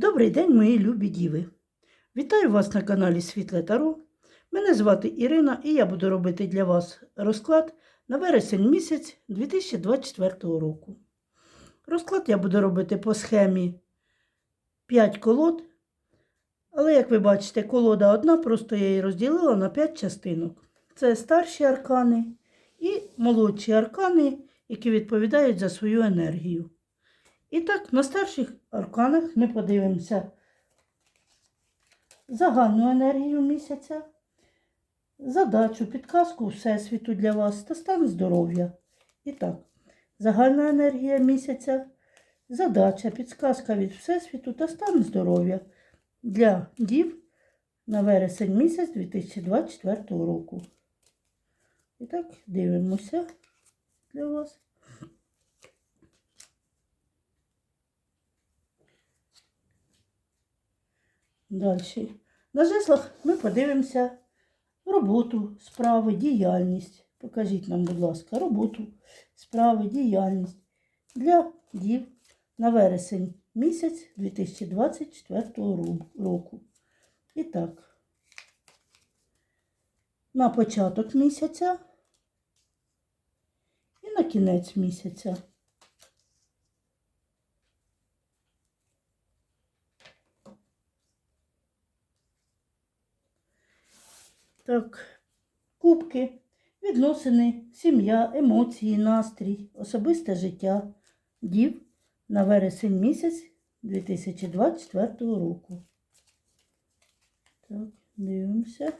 Добрий день, мої любі діви! Вітаю вас на каналі Світле Таро. Мене звати Ірина і я буду робити для вас розклад на вересень місяць 2024 року. Розклад я буду робити по схемі 5 колод. Але, як ви бачите, колода одна, просто я її розділила на 5 частинок. Це старші аркани і молодші аркани, які відповідають за свою енергію. І так, на старших арканах ми подивимося загальну енергію місяця, задачу, підказку Всесвіту для вас та стан здоров'я. І так, загальна енергія місяця, задача, підказка від Всесвіту та стан здоров'я для дів на вересень місяць 2024 року. І так, дивимося для вас. Далі. На жезлах ми подивимося роботу, справи, діяльність. Покажіть нам, будь ласка, роботу, справи, діяльність для дів на вересень місяць 2024 року. І так, на початок місяця і на кінець місяця. Так, кубки, відносини, сім'я, емоції, настрій, особисте життя дів на вересень місяць 2024 року. Так, дивимося.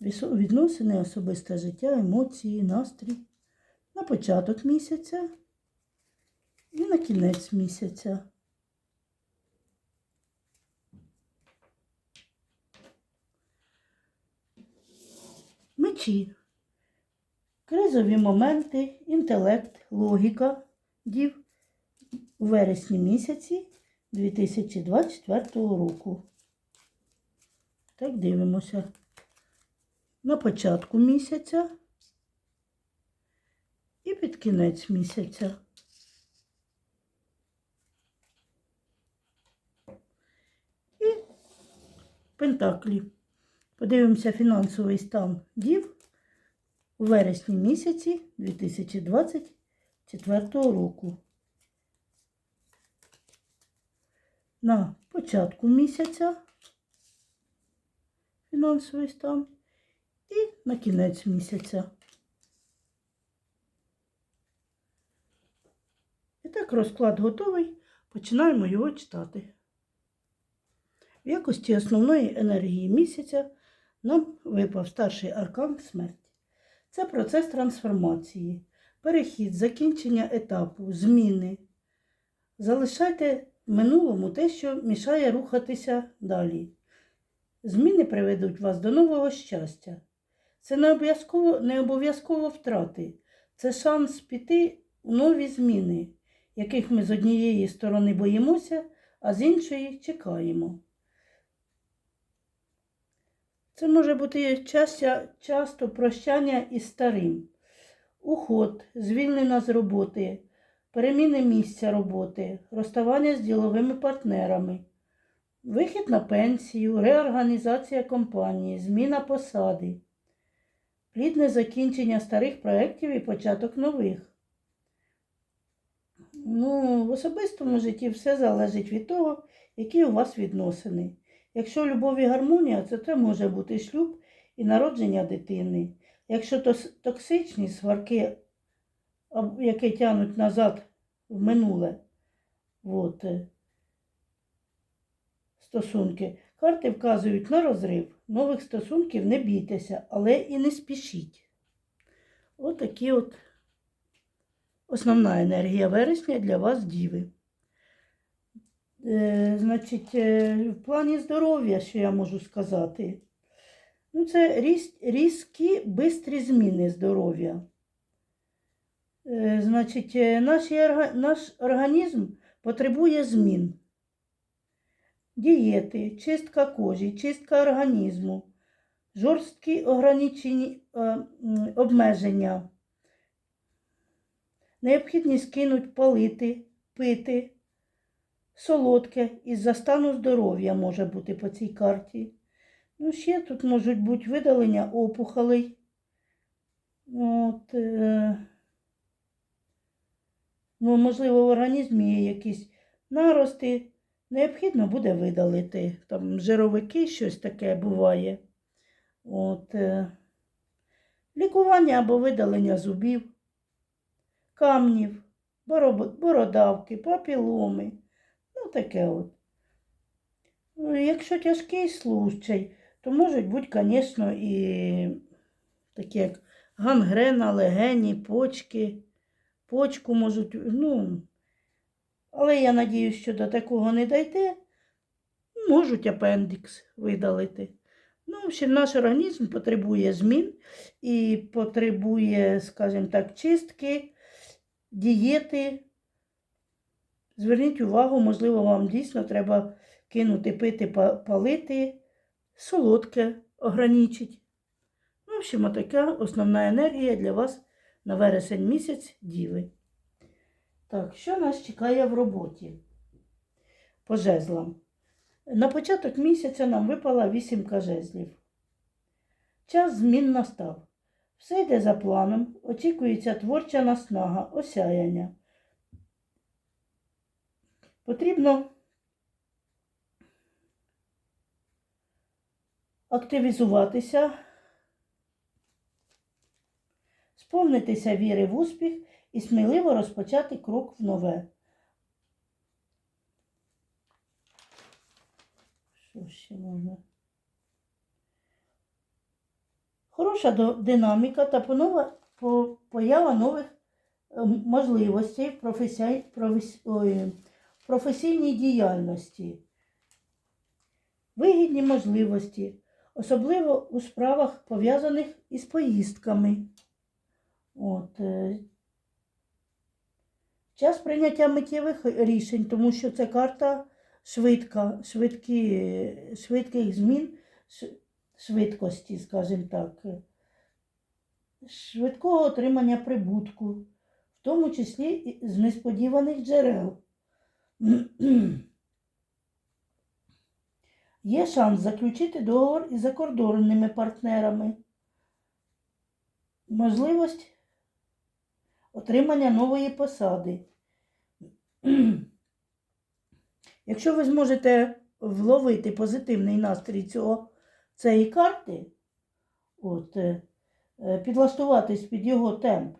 Відносини, особисте життя, емоції, настрій. На початок місяця і на кінець місяця. Мечі. Кризові моменти, інтелект, логіка дів у вересні місяці 2024 року. Так, дивимося. На початку місяця і під кінець місяця. І пентаклі. Подивимося фінансовий стан дів у вересні місяці 2024 року. На початку місяця фінансовий стан і на кінець місяця. І так розклад готовий. Починаємо його читати. В якості основної енергії місяця нам випав старший аркан смерті. Це процес трансформації, перехід, закінчення етапу, зміни. Залишайте в минулому те, що мішає рухатися далі. Зміни приведуть вас до нового щастя. Це не обов'язково, не обов'язково втрати. Це шанс піти у нові зміни, яких ми з однієї сторони боїмося, а з іншої чекаємо. Це може бути часто, часто прощання із старим, уход, звільнення з роботи, переміни місця роботи, розставання з діловими партнерами, вихід на пенсію, реорганізація компанії, зміна посади, плідне закінчення старих проєктів і початок нових. Ну, в особистому житті все залежить від того, які у вас відносини. Якщо любов і гармонія, то це може бути шлюб і народження дитини. Якщо токсичні сварки, які тягнуть назад в минуле, от, е, стосунки, карти вказують на розрив. Нових стосунків не бійтеся, але і не спішіть. От от основна енергія вересня для вас, діви. Е, значить, е, в плані здоров'я, що я можу сказати, ну, це різ, різкі, бистрі зміни здоров'я. Е, значить, орга- наш організм потребує змін. Дієти, чистка кожі, чистка організму, жорсткі ограничені, обмеження. Необхідність кинуть палити, пити солодке із-за стану здоров'я може бути по цій карті. Ну, ще тут можуть бути видалення опухолей. От, е, ну, можливо, в організмі є якісь нарости. Необхідно буде видалити. Там жировики, щось таке буває. От, е, лікування або видалення зубів, камнів, бородавки, папіломи. Таке от. Ну, Якщо тяжкий случай, то можуть бути, звісно, і такі як гангрена, легені, почки, почку можуть, ну, але я надіюсь, що до такого не дійде. Можуть апендикс видалити. Ну, в общем, наш організм потребує змін і потребує, скажімо так, чистки, дієти. Зверніть увагу, можливо, вам дійсно треба кинути пити, палити, солодке ограничить. Ну, в общем, така основна енергія для вас на вересень місяць діви. Так, що нас чекає в роботі? По жезлам. На початок місяця нам випала вісімка жезлів. Час змін настав. Все йде за планом, очікується творча наснага, осяяння. Потрібно активізуватися, сповнитися віри в успіх і сміливо розпочати крок в нове. Що ще можна? Хороша динаміка та понова, по, поява нових е, можливостей в професій, ой, професійній діяльності. Вигідні можливості, особливо у справах, пов'язаних із поїздками. От, е, час прийняття миттєвих рішень, тому що це карта швидка, швидкі, швидких змін, швидкості, скажімо так, швидкого отримання прибутку, в тому числі і з несподіваних джерел. Є шанс заключити договор із закордонними партнерами. Можливість отримання нової посади. Якщо ви зможете вловити позитивний настрій цього, цієї карти, от, е, підлаштуватись під його темп,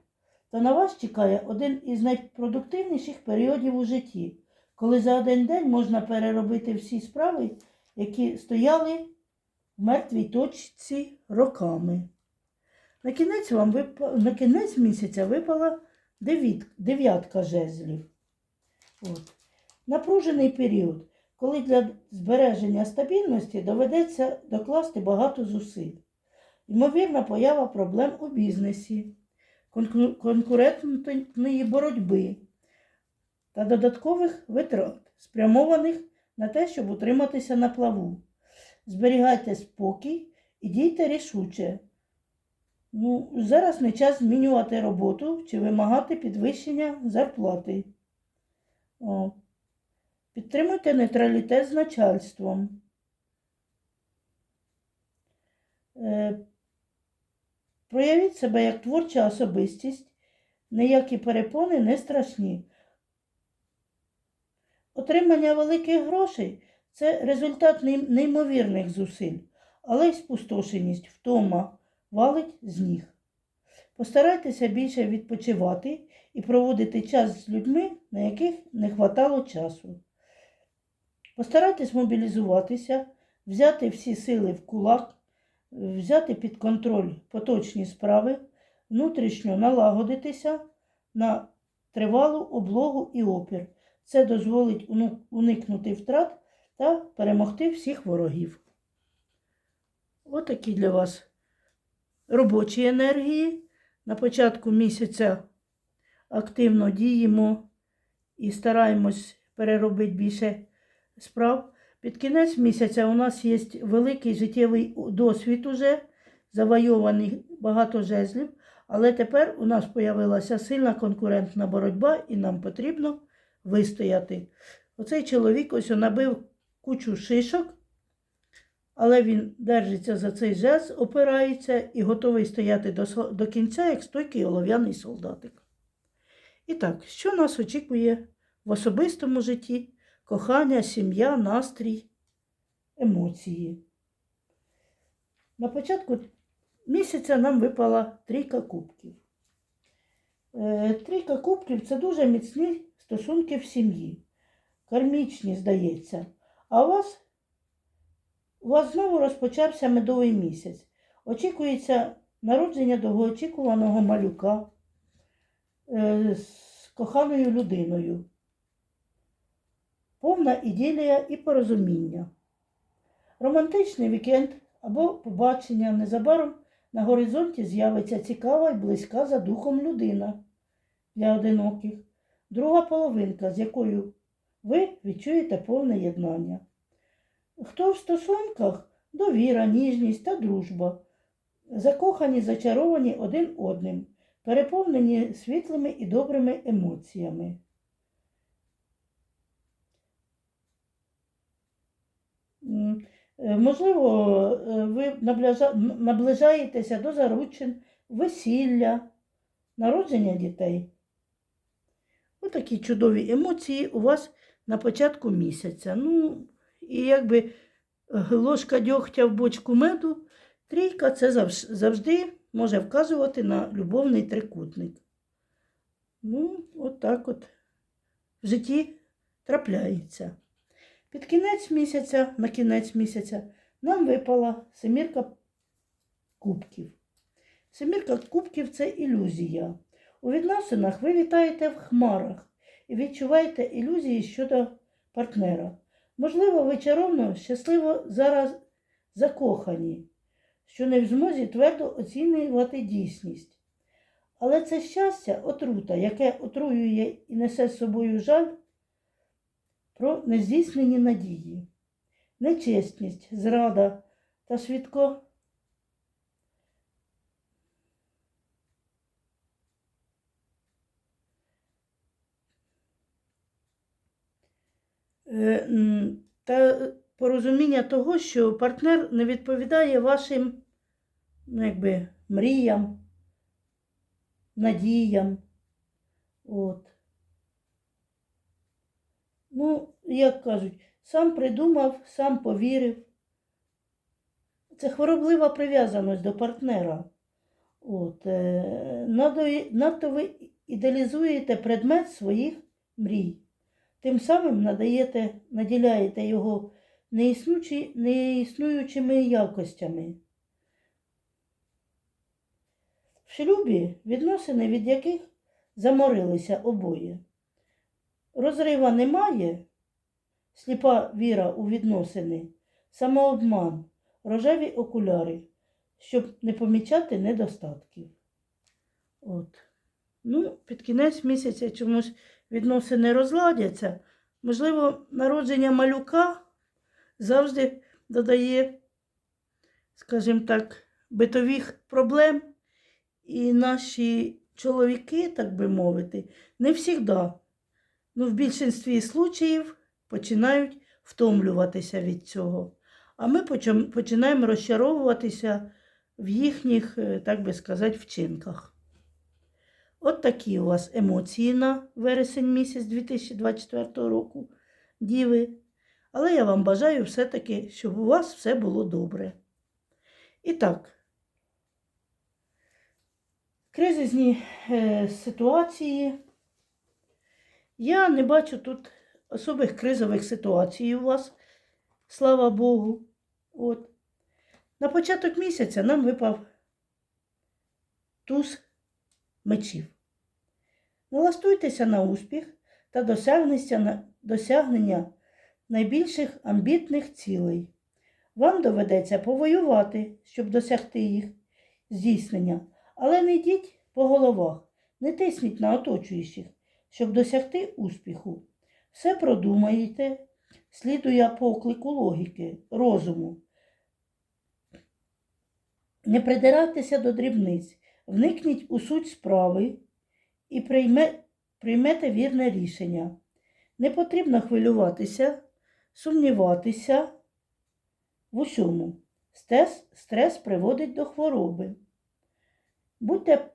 то на вас чекає один із найпродуктивніших періодів у житті, коли за один день можна переробити всі справи, які стояли в мертвій точці роками. На кінець, вам випа... на кінець місяця випала девід... дев'ятка жезлів. От. Напружений період, коли для збереження стабільності доведеться докласти багато зусиль. Ймовірна поява проблем у бізнесі, конкурентної боротьби та додаткових витрат, спрямованих на те, щоб утриматися на плаву. Зберігайте спокій і дійте рішуче. Ну, зараз не час змінювати роботу чи вимагати підвищення зарплати. О. Підтримуйте нейтралітет з начальством. Е, проявіть себе як творча особистість, ніякі перепони не страшні. Отримання великих грошей це результат неймовірних зусиль, але й спустошеність, втома валить з ніг. Постарайтеся більше відпочивати і проводити час з людьми, на яких не хватало часу. Постарайтесь мобілізуватися, взяти всі сили в кулак, взяти під контроль поточні справи, внутрішньо налагодитися на тривалу облогу і опір. Це дозволить уникнути втрат та перемогти всіх ворогів. Отакі для вас робочі енергії. На початку місяця активно діємо і стараємось переробити більше справ. Під кінець місяця у нас є великий життєвий досвід уже, завойований багато жезлів, але тепер у нас з'явилася сильна конкурентна боротьба і нам потрібно вистояти. Оцей чоловік ось набив кучу шишок, але він держиться за цей жез, опирається і готовий стояти до, до кінця, як стойкий олов'яний солдатик. І так, що нас очікує в особистому житті? Кохання, сім'я, настрій, емоції. На початку місяця нам випала трійка кубків. Е, Трійка кубків це дуже міцні стосунки в сім'ї. Кармічні, здається. А у вас, у вас знову розпочався медовий місяць. Очікується народження довгоочікуваного малюка е, з коханою людиною. Повна іділія і порозуміння. Романтичний вікенд або побачення незабаром на горизонті з'явиться цікава і близька за духом людина для одиноких, друга половинка, з якою ви відчуєте повне єднання. Хто в стосунках довіра, ніжність та дружба, закохані, зачаровані один одним, переповнені світлими і добрими емоціями. Е, Можливо, е, ви наближаєтеся до заручин, весілля, народження дітей. Отакі чудові емоції у вас на початку місяця. Ну, і якби е, ложка дьогтя в бочку меду, трійка це завжди може вказувати на любовний трикутник. Ну, от так от в житті трапляється. Під кінець місяця, на кінець місяця, нам випала семірка кубків. Семірка кубків це ілюзія. У відносинах ви вітаєте в хмарах і відчуваєте ілюзії щодо партнера. Можливо, ви чаровно, щасливо зараз закохані, що не в змозі твердо оцінювати дійсність. Але це щастя отрута, яке отруює і несе з собою жаль про нездійснені надії, нечесність, зрада та свідко. Та порозуміння того, що партнер не відповідає вашим ну, якби, мріям, надіям. От. Ну, як кажуть, сам придумав, сам повірив. Це хвороблива прив'язаність до партнера. От, е, надто ви ідеалізуєте предмет своїх мрій. Тим самим надаєте, наділяєте його неіснуючими якостями. В шлюбі відносини, від яких заморилися обоє. Розрива немає, сліпа віра у відносини, самообман, рожеві окуляри, щоб не помічати недостатків. От. Ну, під кінець місяця чомусь відносини розладяться. Можливо, народження малюка завжди додає, скажімо так, битових проблем. І наші чоловіки, так би мовити, не завжди, ну, в більшості случаїв починають втомлюватися від цього. А ми починаємо розчаровуватися в їхніх, е, так би сказати, вчинках. От такі у вас емоції на вересень місяць 2024 року, діви. Але я вам бажаю все-таки, щоб у вас все було добре. І так, кризисні е, ситуації. Я не бачу тут особих кризових ситуацій у вас, слава Богу. От. На початок місяця нам випав туз мечів. Налаштуйтеся на успіх та досягнення, найбільших амбітних цілей. Вам доведеться повоювати, щоб досягти їх здійснення, але не йдіть по головах, не тисніть на оточуючих, щоб досягти успіху. Все продумаєте, слідує поклику логіки, розуму. Не придиратися до дрібниць, вникніть у суть справи і прийме, приймете вірне рішення. Не потрібно хвилюватися, сумніватися в усьому. Стрес, стрес приводить до хвороби. Будьте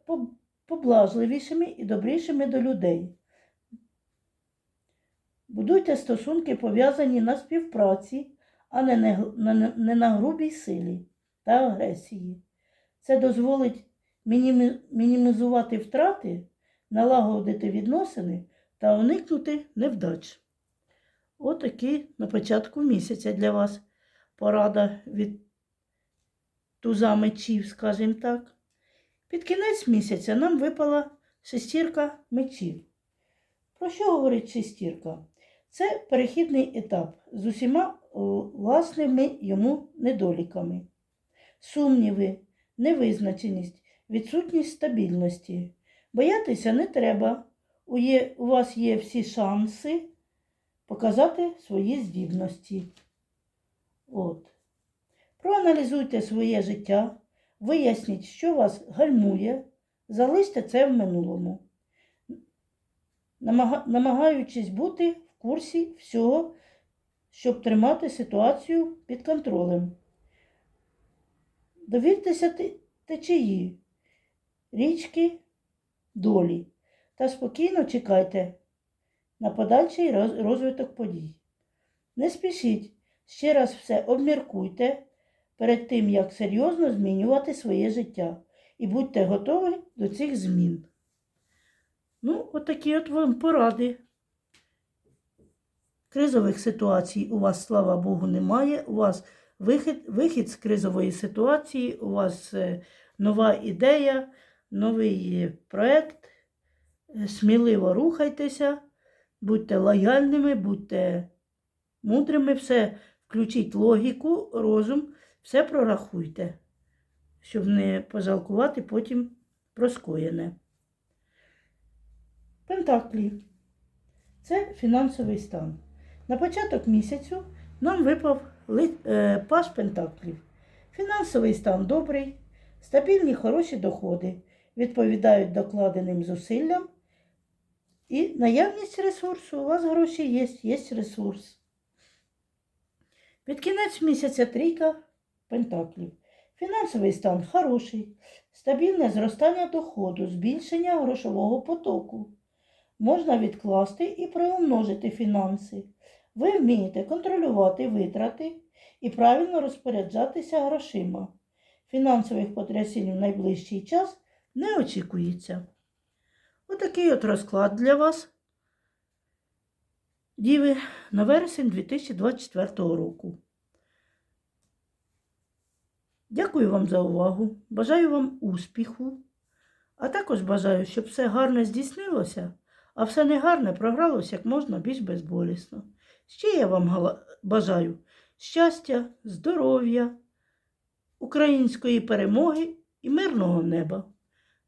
поблажливішими і добрішими до людей. Будуйте стосунки, пов'язані на співпраці, а не, на- не- на грубій силі та агресії. Це дозволить мінімізувати втрати, налагодити відносини та уникнути невдач. Отакі на початку місяця для вас порада від туза мечів, скажімо так. Під кінець місяця нам випала шестірка мечів. Про що говорить шестірка? Це перехідний етап з усіма власними йому недоліками. Сумніви, невизначеність, відсутність стабільності. Боятися не треба. У, є, у вас є всі шанси показати свої здібності. От. Проаналізуйте своє життя, виясніть, що вас гальмує, залиште це в минулому, намагаючись бути в курсі всього, щоб тримати ситуацію під контролем. Довіртеся те- течії, річки, долі та спокійно чекайте на подальший розвиток подій. Не спішіть, ще раз все обміркуйте перед тим, як серйозно змінювати своє життя. І будьте готові до цих змін. Ну, отакі от вам поради. Кризових ситуацій у вас, слава Богу, немає. У вас вихід, вихід з кризової ситуації, у вас е, нова ідея, новий проєкт. Сміливо рухайтеся, будьте лояльними, будьте мудрими, все включіть логіку, розум, все прорахуйте, щоб не пожалкувати потім про скоєне. Пентаклі. Це фінансовий стан. На початок місяцю нам випав е, паш пентаклів. Фінансовий стан добрий, стабільні хороші доходи, відповідають докладеним зусиллям. І наявність ресурсу. У вас гроші є, є ресурс. Під кінець місяця трійка пентаклів. Фінансовий стан хороший, стабільне зростання доходу, збільшення грошового потоку. Можна відкласти і приумножити фінанси. Ви вмієте контролювати витрати і правильно розпоряджатися грошима. Фінансових потрясінь в найближчий час не очікується. Отакий от розклад для вас. Діви на вересень 2024 року. Дякую вам за увагу. Бажаю вам успіху. А також бажаю, щоб все гарне здійснилося, а все негарне програлося як можна більш безболісно. Ще я вам бажаю щастя, здоров'я, української перемоги і мирного неба.